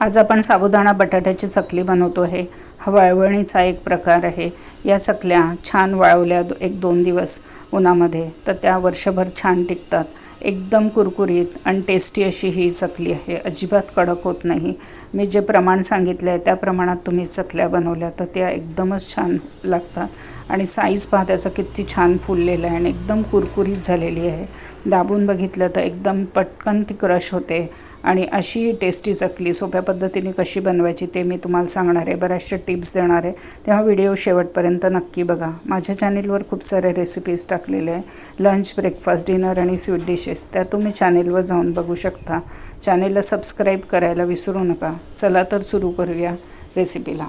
आज आपण साबुदाणा बटाट्याची चकली बनवतो आहे. हा वळवणीचा एक प्रकार आहे. या चकल्या छान वाळवल्या दो- एक दोन दिवस उन्हामध्ये तर त्या वर्षभर छान टिकतात. एकदम कुरकुरीत आणि टेस्टी अशी ही चकली आहे. अजिबात कडक होत नाही. मी जे प्रमाण सांगितलं आहे त्या प्रमाणात तुम्ही चकल्या बनवल्या तर त्या एकदमच छान लागतात. आणि साईज पहा त्याचा किती छान फुललेला आहे आणि एकदम कुरकुरीत झालेली आहे. दाबून बघितलं तर एकदम पटकन ती क्रश होते. आणि अशी टेस्टी चकली सोप्या पद्धतीने कशी बनवायची ते मी तुम्हाला सांगणार आहे. बऱ्याचशा टिप्स देणार आहे. तेव्हा व्हिडिओ शेवटपर्यंत नक्की बघा. माझ्या चॅनेलवर खूप साऱ्या रेसिपीज टाकलेल्या आहे. लंच ब्रेकफास्ट डिनर आणि स्वीट डिशेस त्या तुम्ही चॅनेलवर जाऊन बघू शकता. चॅनेलला सबस्क्राईब करायला विसरू नका. चला तर सुरू करूया रेसिपीला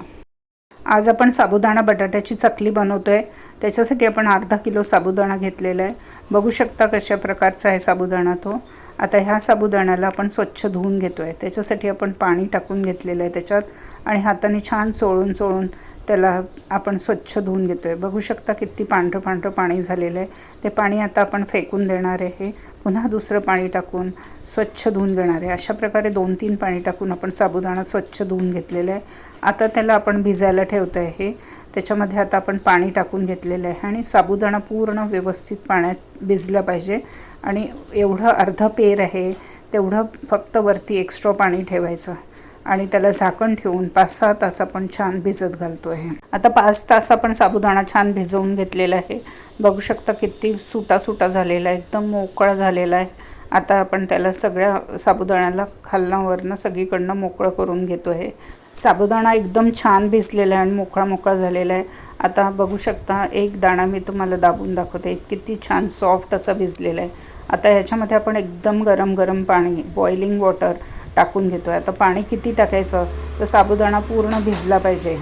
आज आपण साबुदाणा बटाट्याची चकली बनवतो आहे त्याच्यासाठी आपण अर्धा किलो साबुदाणा घेतलेला आहे. बघू शकता कशा प्रकारचा आहे साबुदाणा तो. आता ह्या साबुदाण्याला आपण स्वच्छ धुवून घेतो आहे त्याच्यासाठी आपण पाणी टाकून घेतलेलं आहे त्याच्यात आणि हाताने छान चोळून चोळून त्याला आपण स्वच्छ धुवून घेतो आहे बघू शकता किती पांढरं पांढरं पाणी झालेलं आहे. ते पाणी आता आपण फेकून देणार आहे. पुन्हा दुसरं पाणी टाकून स्वच्छ धुवून घेणार आहे. अशा प्रकारे दोन तीन पाणी टाकून आपण साबुदाणा स्वच्छ धुवून घेतलेलं आहे. आता त्याला आपण भिजायला ठेवतो आहे हे. त्याच्यामध्ये आता आपण पाणी टाकून घेतलेलं आहे आणि साबुदाणा पूर्ण व्यवस्थित पाण्यात भिजला पाहिजे. आणि एवढं अर्धं पेर आहे. तेवढं फक्त वरती एक्स्ट्रा पाणी ठेवायचं. आणि त्याला झाकण ठेवून पाच सहा तास आपण छान भिजत घालतो आहे आता पाच तास आपण साबुदाणा छान भिजवून घेतलेला आहे. बघू शकता किती सुटा सुटा झालेला आहे एकदम मोकळा झालेला आहे. आता आपण त्याला सगळ्या साबुदाण्याला खालनावरनं सगळीकडनं मोकळं करून घेतो आहे साबुदाणा एकदम छान भिजलेला आहे आणि मोकळा मोकळा झालेला आहे. आता बघू शकता एक दाणा मी तुम्हाला दाबून दाखवते. किती छान सॉफ्ट असा भिजलेला आहे. आता ह्याच्यामध्ये आपण एकदम गरम गरम पाणी बॉइलिंग वॉटर टाकून घेतो आहे आता पाणी किती टाकायचं? तर साबुदाणा पूर्ण भिजला पाहिजे.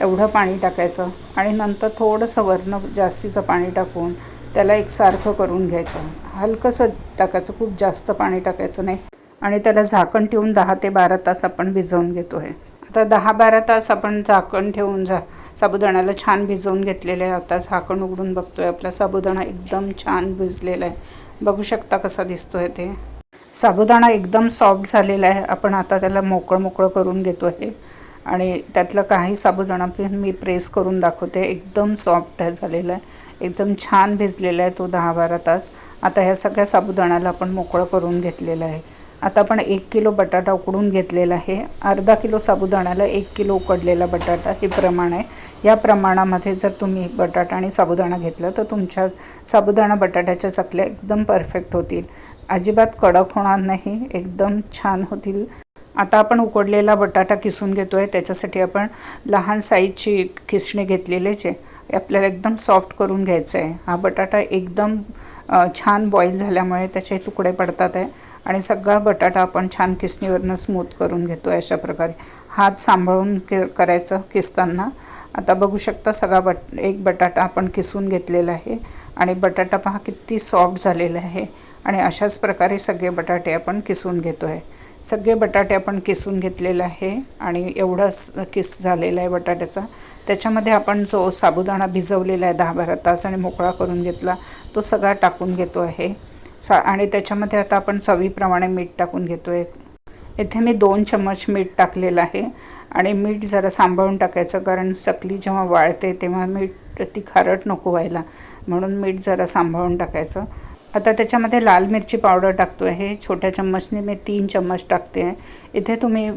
एवढं पाणी टाकायचं. आणि नंतर थोडंसं वरनं जास्तीचं पाणी टाकून त्याला एकसारखं करून घ्यायचं. हलकंसं टाकायचं. खूप जास्त पाणी टाकायचं नाही. आणि त्याला झाकण ठेवून दहा ते बारा तास आपण भिजवून घेतो आहे आता दहा बारा तास आपण झाकण ठेवून झा साबुदाण्याला छान भिजवून घेतलेलं आहे. आता झाकण उघडून बघतो आहे आपला साबुदाणा एकदम छान भिजलेला आहे. बघू शकता कसा दिसतो आहे ते. साबुदाणा एकदम सॉफ्ट झालेला आहे. आपण आता त्याला मोकळं मोकळं करून घेतो आहे. आणि त्यातलं काही साबुदाणा पण मी प्रेस करून दाखवते. एकदम सॉफ्ट आहे झालेला आहे. एकदम छान भिजलेला आहे तो दहा बारा तास. आता ह्या सगळ्या साबुदाण्याला आपण मोकळं करून घेतलेलं आहे. आता आपण एक किलो बटाटा उकडून घेतलेला आहे. अर्धा किलो साबुदाण्याला एक किलो उकडलेला बटाटा हे प्रमाण आहे. या प्रमाणामध्ये जर तुम्ही बटाटा आणि साबुदाणा घेतलं तर तुमच्या साबुदाणा बटाट्याच्या चकल्या एकदम परफेक्ट होतील. अजिबात कडक होणार नाही एकदम छान होतील. आता आपण उकडलेला बटाटा किसून घेतो आहे त्याच्यासाठी आपण लहान साईजची किसणी घेतलेलीच आहे आपल्याला एकदम सॉफ्ट करून घ्यायचं आहे. हा बटाटा एकदम छान बॉईल झाल्यामुळे त्याचे तुकडे पडतात आहे. आणि सगळा बटाटा आपण छान किसणीवरनं स्मूथ करून घेतो आहे अशा प्रकारे. हात सांभाळून के करायचं किसताना. आता बघू शकता सगळा बट एक बटाटा आपण किसून घेतलेला आहे आणि बटाटा पहा किती सॉफ्ट झालेला आहे आणि अशाच प्रकारे सगळे बटाटे आपण किसून घेतो आहे सगळे बटाटे आपण किसून घेतलेलं आहे आणि एवढा स- किस झालेला आहे बटाट्याचा. त्याच्यामध्ये आपण जो साबुदाणा भिजवलेला आहे दहा बारा तास आणि मोकळा करून घेतला तो सगळा टाकून घेतो आहे. सा आणि त्याच्यामध्ये आता आपण चवीप्रमाणे मीठ टाकून घेतो आहे इथे मी दोन चम्मच मीठ टाकलेलं आहे आणि मीठ जरा सांभाळून टाकायचं कारण चकली जेव्हा वाळते तेव्हा मीठ ती खारट नको व्हायला. म्हणून मीठ जरा सांभाळून टाकायचं. आता त्याच्यामध्ये लाल मिरची पावडर टाकतो आहे छोट्या चम्मचने मी तीन चम्मच टाकते. आहे इथे तुम्ही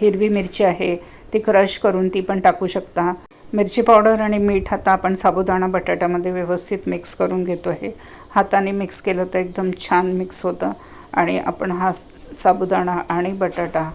हिरवी मिरची आहे ती क्रश करून ती पण टाकू शकता. मिरची पावडर आणि मीठ आता आपण साबुदाणा बटाट्यामध्ये व्यवस्थित मिक्स करून घेतो आहे हाताने मिक्स केलं तर एकदम छान मिक्स होतं. आणि आपण हा साबुदाणा आणि बटाटा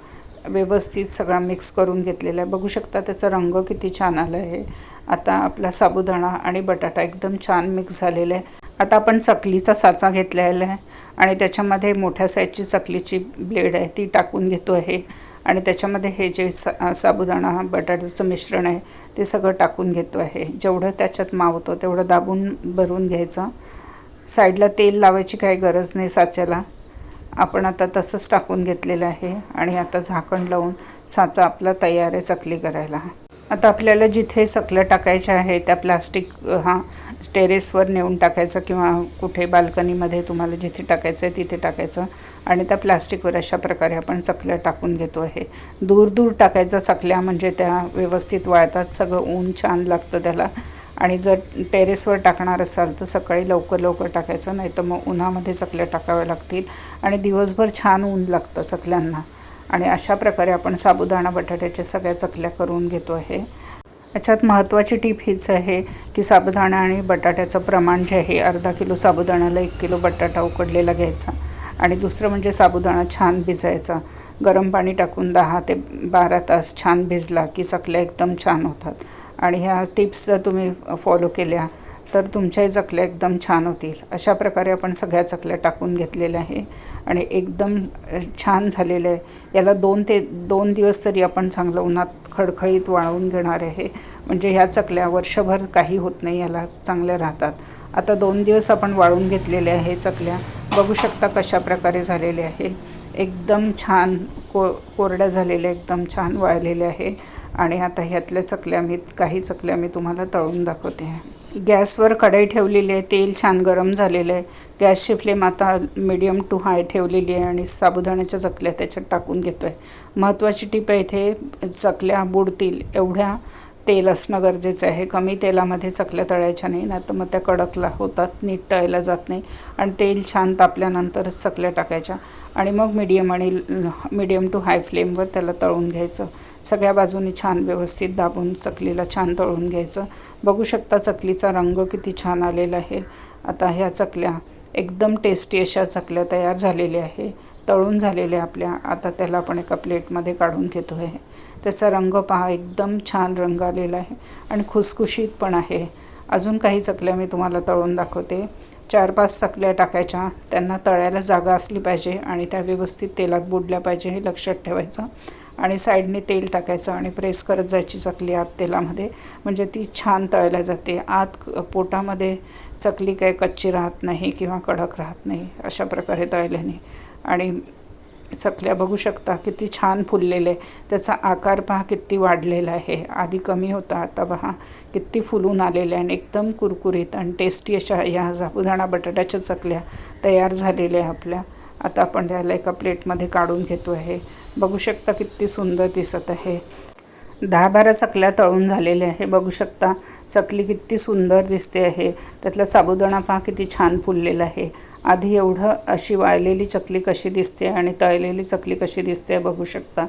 व्यवस्थित सगळा मिक्स करून घेतलेला आहे. बघू शकता त्याचा रंग किती छान आला आहे. आता आपला साबुदाणा आणि बटाटा एकदम छान मिक्स झालेला आहे. आता आपण चकलीचा साचा घेतलेला आहे आणि त्याच्यामध्ये मोठ्या साईजची चकलीची ब्लेड आहे ती टाकून घेतो आहे. आणि त्याच्यामध्ये हे जे सा साबुदाणा बटाट्याचं मिश्रण आहे ते सगळं टाकून घेतो आहे. जेवढं त्याच्यात मावतो तेवढं दाबून भरून घ्यायचं. साईडला तेल लावायची काही गरज नाही साच्याला. आपण आता तसंच टाकून घेतलेलं आहे आणि आता झाकण लावून साचा आपला तयार आहे चकली करायला. आता आपल्याला जिथे चकल्या टाकायच्या आहे त्या प्लास्टिक हा टेरेसवर नेऊन टाकायचं किंवा कुठे बाल्कनीमध्ये तुम्हाला जिथे टाकायचं आहे तिथे टाकायचं आणि त्या प्लास्टिकवर अशा प्रकारे आपण चकल्या टाकून घेतो आहे. दूर दूर टाकायचं चकल्या म्हणजे त्या व्यवस्थित वाळतात सगळं ऊन छान लागतं त्याला. आणि जर टेरेसवर टाकणार असाल तर सकाळी लवकर लवकर टाकायचं नाही तर मग उन्हामध्ये चकल्या टाकाव्या लागतील आणि दिवसभर छान ऊन लागतं चकल्यांना. आणि अशा प्रकारे आपण साबुदाणा बटाट्याच्या सगळ्या चकल्या करून घेतो आहे. याच्यात महत्त्वाची टीप हीच आहे की साबुदाणा आणि बटाट्याचं प्रमाण जे आहे अर्धा किलो साबुदाण्याला एक किलो बटाटा उकडलेला घ्यायचा. आणि दुसरं म्हणजे साबुदाणा छान भिजायचा. गरम पाणी टाकून दहा ते बारा तास छान भिजला की चकल्या एकदम छान होतात. आणि ह्या टिप्स जर तुम्ही फॉलो केल्या तर तुमच्याही चकल्या एकदम छान होतील. अशा प्रकारे आपण सगळ्या चकल्या टाकून घेतलेल्या आहे. आणि एकदम छान झालेलं आहे. याला दोन ते दोन दिवस तरी आपण चांगलं उन्हात खडखडीत वाळवून घेणार आहे. म्हणजे ह्या चकल्या वर्षभर काही होत नाही याला चांगल्या राहतात. आता दोन दिवस आपण वाळून घेतलेले आहे चकल्या बघू शकता कशा प्रकारे झालेले आहे. एकदम छान को कोरड्या झालेल्या एकदम छान वाळलेल्या आहे. आणि आता ह्यातल्या चकल्या मी काही चकल्या मी तुम्हाला तळून दाखवते. गॅसवर कढई ठेवलेली आहे तेल छान गरम झालेलं आहे. गॅसची फ्लेम आता मिडियम टू हाय ठेवलेली आहे आणि साबुदाण्याच्या चकल्या त्याच्यात टाकून घेतो आहे महत्त्वाची टीप आहे इथे चकल्या बुडतील एवढ्या तेल असणं गरजेचं आहे. कमी तेलामध्ये चकल्या तळायच्या नाही ना तर मग त्या कडकला होतात नीट तळायला जात नाही. आणि तेल छान तापल्यानंतरच चकल्या टाकायच्या. आणि मग मीडियम आणि मीडियम टू हाय फ्लेमवर त्याला तळून घ्यायचं. सगळ्या बाजूनी छान व्यवस्थित दाबून चकलीला छान तळून घ्यायचं. बघू शकता चकलीचा रंग किती छान आलेला आहे. आता ह्या चकल्या एकदम टेस्टी अशा चकल्या तयार झालेल्या आहे. तळून झालेल्या आपल्या. आता त्याला आपण एका प्लेटमध्ये काढून घेतो आहे त्याचा रंग पहा एकदम छान रंग आलेला आहे. आणि खुसखुशीत पण आहे. अजून काही चकल्या मी तुम्हाला तळून दाखवते. चार पाच चकल्या टाकायच्या. त्यांना तळायला जागा असली पाहिजे आणि त्या व्यवस्थित तेलात बुडल्या पाहिजे हे लक्षात ठेवायचं. आणि साईडने तेल टाकायचं आणि प्रेस करत जायची चकली आत तेलामध्ये. म्हणजे ती छान तळल्या जाते. आत पोटामध्ये चकली काही कच्ची राहत नाही किंवा कडक राहत नाही अशा प्रकारे तळल्याने. आणि चकल्या बघू शकता किती छान फुललेले. आहे. त्याचा आकार पहा किती वाढलेला आहे. आधी कमी होता आता पहा किती फुलून आलेल्या आणि एकदम कुरकुरीत आणि टेस्टी अशा ह्या साबुदाणा बटाट्याच्या चकल्या तयार झालेल्या आहे आपल्या. आता आपण त्याला एका प्लेटमध्ये काढून घेतो आहे बघू शकता किती सुंदर दिसत आहे. दहा बारा चकल्या तळून झालेल्या आहे बघू शकता चकली किती सुंदर दिसते आहे. त्यातला साबुदाणा पहा किती छान फुललेला आहे. आधी एवढं अशी वाळलेली चकली कशी दिसते आणि तळलेली चकली कशी दिसते बघू शकता.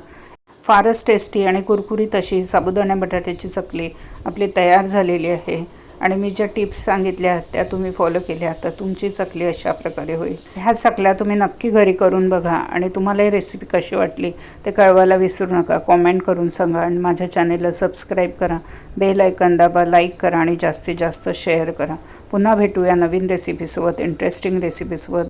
फारच टेस्टी आणि कुरकुरीत अशी साबुदाणा बटाट्याची चकली आपली तयार झालेली आहे. आणि मी ज्या टिप्स सांगितल्या त्या तुम्ही फॉलो केल्या तर तुमची चकली अशा प्रकारे होईल. ह्या चकल्या तुम्ही नक्की घरी करून बघा आणि तुम्हाला ही रेसिपी कशी वाटली ते कळवायला विसरू नका. कॉमेंट करून सांगा आणि माझ्या चॅनेलला सबस्क्राईब करा. बेल ऐकन दाबा लाईक करा आणि जास्तीत जास्त शेअर करा. पुन्हा भेटूया नवीन रेसिपीसोबत इंटरेस्टिंग रेसिपीसोबत